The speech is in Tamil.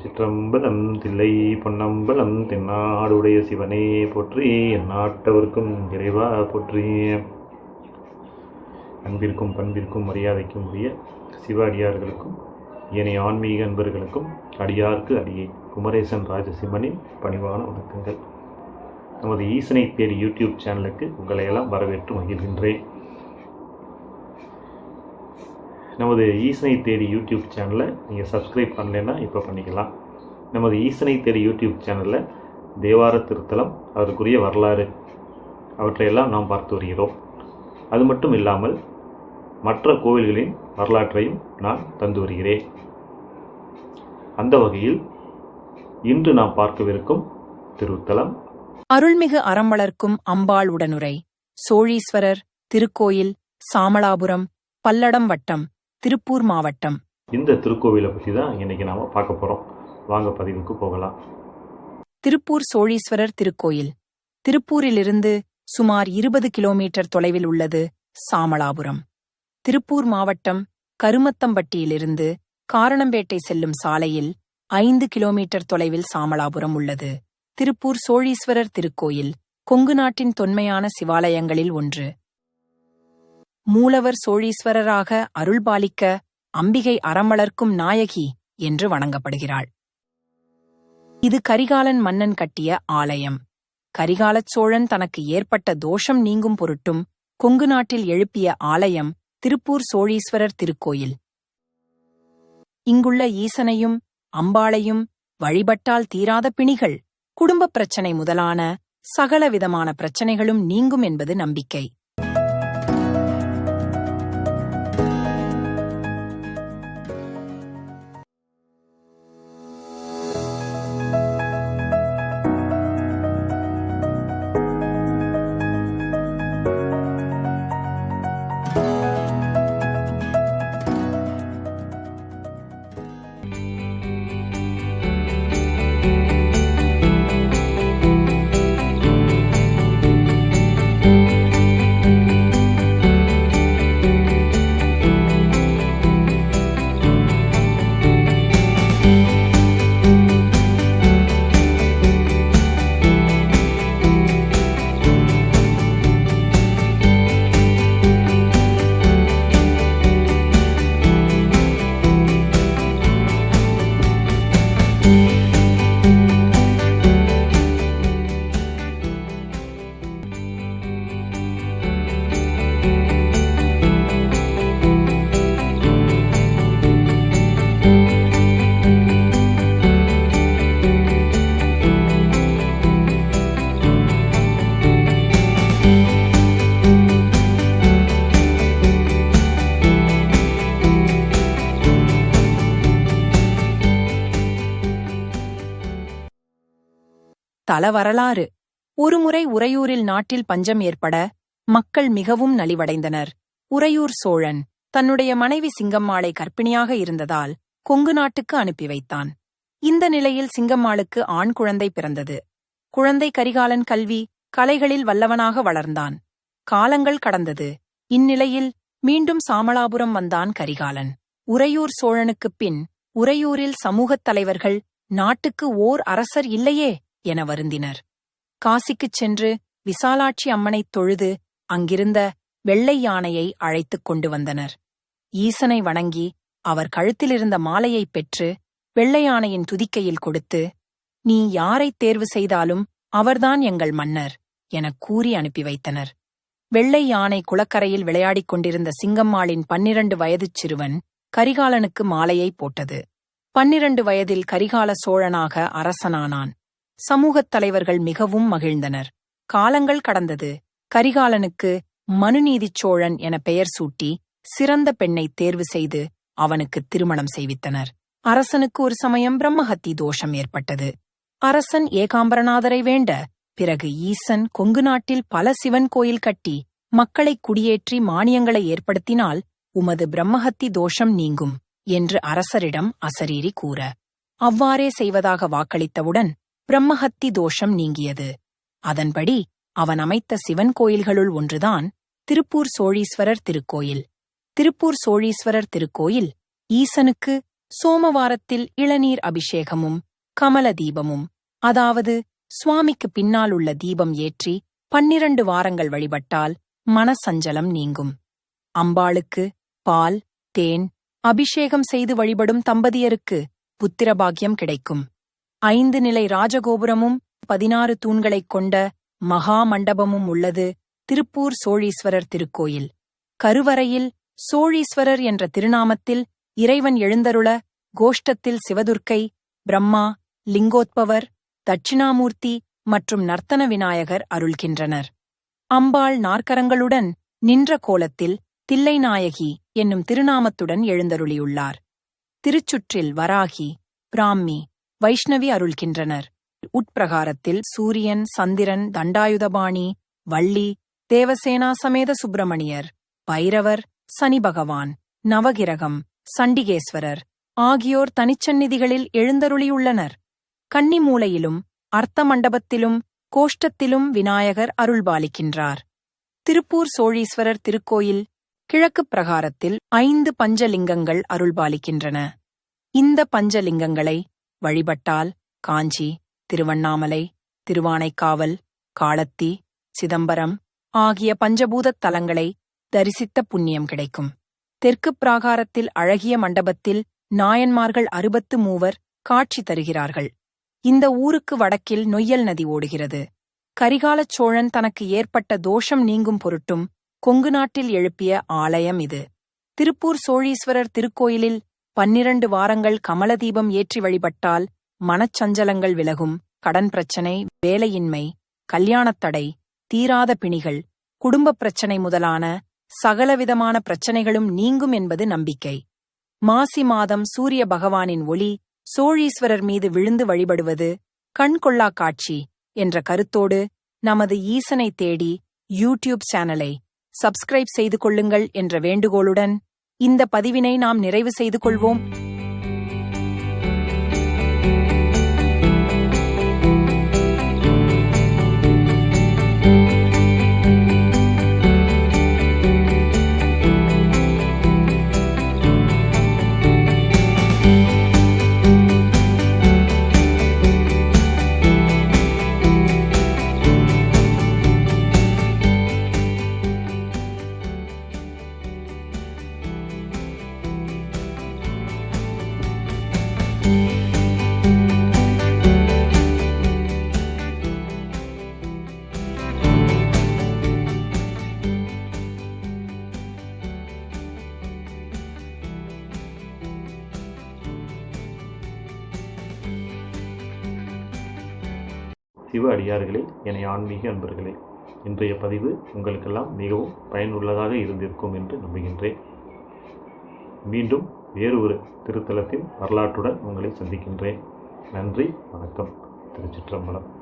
திருச்சிற்றம்பலம் தில்லை பொன்னம்பலம் தென்னாடுடைய சிவனே போற்றி எந்நாட்டவர்க்கும் இறைவா போற்றி. அன்பிற்கும் பண்பிற்கும் மரியாதைக்கும் உரிய சிவ அடியார்களுக்கும் ஏனைய ஆன்மீக அன்பர்களுக்கும் அடியார்க்கு அடியே குமரேசன் ராஜசிம்மனின் பணிவான வணக்கங்கள். நமது ஈசனை தேடி யூடியூப் சேனலுக்கு உங்களையெல்லாம் வரவேற்று மகிழ்கின்றேன். நமது ஈசனை தேடி யூடியூப் சேனலை நீங்கள் சப்ஸ்கிரைப் பண்ணலைன்னா இப்போ பண்ணிக்கலாம். நமது ஈசனை தேடி யூடியூப் சேனலில் தேவார திருத்தலம் அதற்குரிய வரலாறு அவற்றையெல்லாம் நாம் பார்த்து வருகிறோம். அது மட்டும் இல்லாமல் மற்ற கோவில்களின் வரலாற்றையும் நான் தந்து வருகிறேன். அந்த வகையில் இன்று நாம் பார்க்கவிருக்கும் திருத்தலம். அருள்மிகு அறம் வளர்க்கும் அம்பாள் உடனுரை. சோழீஸ்வரர் திருக்கோயில் சாமலாபுரம் பல்லடம் வட்டம். திருப்பூர் மாவட்டம். இந்த திருக்கோவிலை பற்றி தான் இன்னைக்கு நாம் பார்க்க போகிறோம் வாங்க பதிவுக்கு போகலாம். திருப்பூர் சோழீஸ்வரர் திருக்கோயில். திருப்பூரிலிருந்து சுமார் இருபது கிலோமீட்டர் தொலைவில் உள்ளது சாமளாபுரம் திருப்பூர் மாவட்டம் கருமத்தம்பட்டியிலிருந்து காரணம்பேட்டை செல்லும் சாலையில் ஐந்து கிலோமீட்டர் தொலைவில் சாமளாபுரம் உள்ளது. திருப்பூர் சோழீஸ்வரர் திருக்கோயில் கொங்கு நாட்டின் தொன்மையான சிவாலயங்களில் ஒன்று. மூலவர் சோழீஸ்வரராக அருள்பாலிக்க அம்பிகை அறமலர்க்கும் நாயகி என்று வணங்கப்படுகிறாள். இது கரிகாலன் மன்னன் கட்டிய ஆலயம். கரிகாலச் சோழன் தனக்கு ஏற்பட்ட தோஷம் நீங்கும் பொருட்டும் கொங்கு நாட்டில் எழுப்பிய ஆலயம் திருப்பூர் சோழீஸ்வரர் திருக்கோயில். இங்குள்ள ஈசனையும் அம்பாளையும் வழிபட்டால் தீராத பிணிகள் குடும்பப் பிரச்சனை முதலான சகலவிதமான பிரச்சனைகளும் நீங்கும் என்பது நம்பிக்கை. தல வரலாறு. ஒருமுறை உறையூரில் நாட்டில் பஞ்சம் ஏற்பட மக்கள் மிகவும் நலிவடைந்தனர். உறையூர் சோழன் தன்னுடைய மனைவி சிங்கம்மாளை கர்ப்பிணியாக இருந்ததால் கொங்கு நாட்டுக்கு அனுப்பி வைத்தான். இந்த நிலையில் சிங்கம்மாளுக்கு ஆண் குழந்தை பிறந்தது. குழந்தை கரிகாலன் கல்வி கலைகளில் வல்லவனாக வளர்ந்தான். காலங்கள் கடந்தது. இந்நிலையில் மீண்டும் சாமலாபுரம் வந்தான் கரிகாலன். உறையூர் சோழனுக்குப் பின் உறையூரில் சமூகத் தலைவர்கள் நாட்டுக்கு ஓர் அரசர் இல்லையே? என வருந்தினர். காசிக்குச் சென்று விசாலாட்சி அம்மனைத் தொழுது அங்கிருந்த வெள்ளை யானையை அழைத்துக் கொண்டு வந்தனர். ஈசனை வணங்கி அவர் கழுத்திலிருந்த மாலையைப் பெற்று வெள்ளை யானையின் துதிக்கையில் கொடுத்து நீ யாரைத் தேர்வு செய்தாலும் அவர்தான் எங்கள் மன்னர் எனக் கூறி அனுப்பி வைத்தனர். வெள்ளை யானை குளக்கரையில் விளையாடிக் கொண்டிருந்த சிங்கம்மாளின் பன்னிரண்டு வயதுச் சிறுவன் கரிகாலனுக்கு மாலையை போட்டது. பன்னிரண்டு வயதில் கரிகால சோழனாக அரசனானான். சமூகத் தலைவர்கள் மிகவும் மகிழ்ந்தனர். காலங்கள் கடந்தது. கரிகாலனுக்கு மனுநீதிச் சோழன் என பெயர் சூட்டி சிறந்த பெண்ணை தேர்வு செய்து அவனுக்கு திருமணம் செய்வித்தனர். அரசனுக்கு ஒரு சமயம் பிரம்மஹத்தி தோஷம் ஏற்பட்டது. அரசன் ஏகாம்பரநாதரை வேண்ட பிறகு ஈசன் கொங்கு நாட்டில் பல சிவன் கோயில் கட்டி மக்களை குடியேற்றி மானியங்களை ஏற்படுத்தினால் உமது பிரம்மஹத்தி தோஷம் நீங்கும் என்று அரசரிடம் அசரீரி கூற. அவ்வாறே செய்வதாக வாக்களித்தவுடன் பிரம்மஹத்தி தோஷம் நீங்கியது. அதன்படி அவன் அமைத்த சிவன் கோயில்களுள் ஒன்றுதான் திருப்பூர் சோழீஸ்வரர் திருக்கோயில். திருப்பூர் சோழீஸ்வரர் திருக்கோயில் ஈசனுக்கு சோமவாரத்தில் இளநீர் அபிஷேகமும் கமல தீபமும் அதாவது சுவாமிக்கு பின்னால் உள்ள தீபம் ஏற்றி பன்னிரண்டு வாரங்கள் வழிபட்டால் மனசஞ்சலம் நீங்கும். அம்பாளுக்கு பால் தேன் அபிஷேகம் செய்து வழிபடும் தம்பதியருக்கு புத்திரபாகியம் கிடைக்கும். ஐந்து நிலை ராஜகோபுரமும் பதினாறு தூண்களைக் கொண்ட மகா மண்டபமும் உள்ளது திருப்பூர் சோழீஸ்வரர் திருக்கோயில். கருவறையில் சோழீஸ்வரர் என்ற திருநாமத்தில் இறைவன் எழுந்தருள கோஷ்டத்தில் சிவதுர்க்கை பிரம்மா லிங்கோத்பவர் தட்சிணாமூர்த்தி மற்றும் நர்த்தன விநாயகர் அருள்கின்றனர். அம்பாள் நாற்கரங்களுடன் நின்ற கோலத்தில் தில்லைநாயகி என்னும் திருநாமத்துடன் எழுந்தருளியுள்ளார். திருச்சுற்றில் வராகி பிராம்மி வைஷ்ணவி அருள்கின்றனர். உட்பிரகாரத்தில் சூரியன் சந்திரன் தண்டாயுதபாணி வள்ளி தேவசேனா சமேத சுப்பிரமணியர் பைரவர் சனி பகவான் நவகிரகம் சண்டிகேஸ்வரர் ஆகியோர் தனிச்சந்நிதிகளில் எழுந்தருளியுள்ளனர். கன்னிமூலையிலும் அர்த்த மண்டபத்திலும் கோஷ்டத்திலும் விநாயகர் அருள்பாலிக்கின்றார். திருப்பூர் சோழீஸ்வரர் திருக்கோயில் கிழக்குப் பிரகாரத்தில் ஐந்து பஞ்சலிங்கங்கள் அருள்பாலிக்கின்றன. இந்த பஞ்சலிங்கங்களை வழிபட்டால் காஞ்சி திருவண்ணாமலை திருவானைக்காவல் காளத்தி சிதம்பரம் ஆகிய பஞ்சபூதத் தலங்களை தரிசித்த புண்ணியம் கிடைக்கும். தெற்குப் பிராகாரத்தில் அழகிய மண்டபத்தில் நாயன்மார்கள் அறுபத்து மூவர் காட்சி தருகிறார்கள். இந்த ஊருக்கு வடக்கில் நொய்யல் நதி ஓடுகிறது. கரிகாலச் சோழன் தனக்கு ஏற்பட்ட தோஷம் நீங்கும் பொருட்டும் கொங்கு நாட்டில் எழுப்பிய ஆலயம் இது. திருப்பூர் சோழீஸ்வரர் திருக்கோயிலில் பன்னிரண்டு வாரங்கள் கமலதீபம் ஏற்றி வழிபட்டால் மனச்சஞ்சலங்கள் விலகும். கடன் பிரச்சனை வேலையின்மை கல்யாணத் தடை தீராத பிணிகள் குடும்பப் பிரச்சனை முதலான சகலவிதமான பிரச்சனைகளும் நீங்கும் என்பது நம்பிக்கை. மாசி மாதம் சூரிய பகவானின் ஒளி சோழீஸ்வரர் மீது விழுந்து வழிபடுவது கண்கொள்ளா காட்சி என்ற கருத்தோடு நமது ஈசனை தேடி யூடியூப் சேனலை சப்ஸ்கிரைப் செய்து கொள்ளுங்கள் என்ற வேண்டுகோளுடன் இந்த பதிவினை நாம் நிறைவு செய்து கொள்வோம். சிவ அடியார்களே என ஆன்மீக அன்பர்களே இன்றைய பதிவு உங்களுக்கெல்லாம் மிகவும் பயனுள்ளதாக இருந்திருக்கும் என்று நம்புகின்றேன். மீண்டும் வேறு ஒரு திருத்தலத்தின் வரலாற்றுடன் உங்களை சந்திக்கின்றேன். நன்றி வணக்கம். திருச்சிற்றம்பலம்.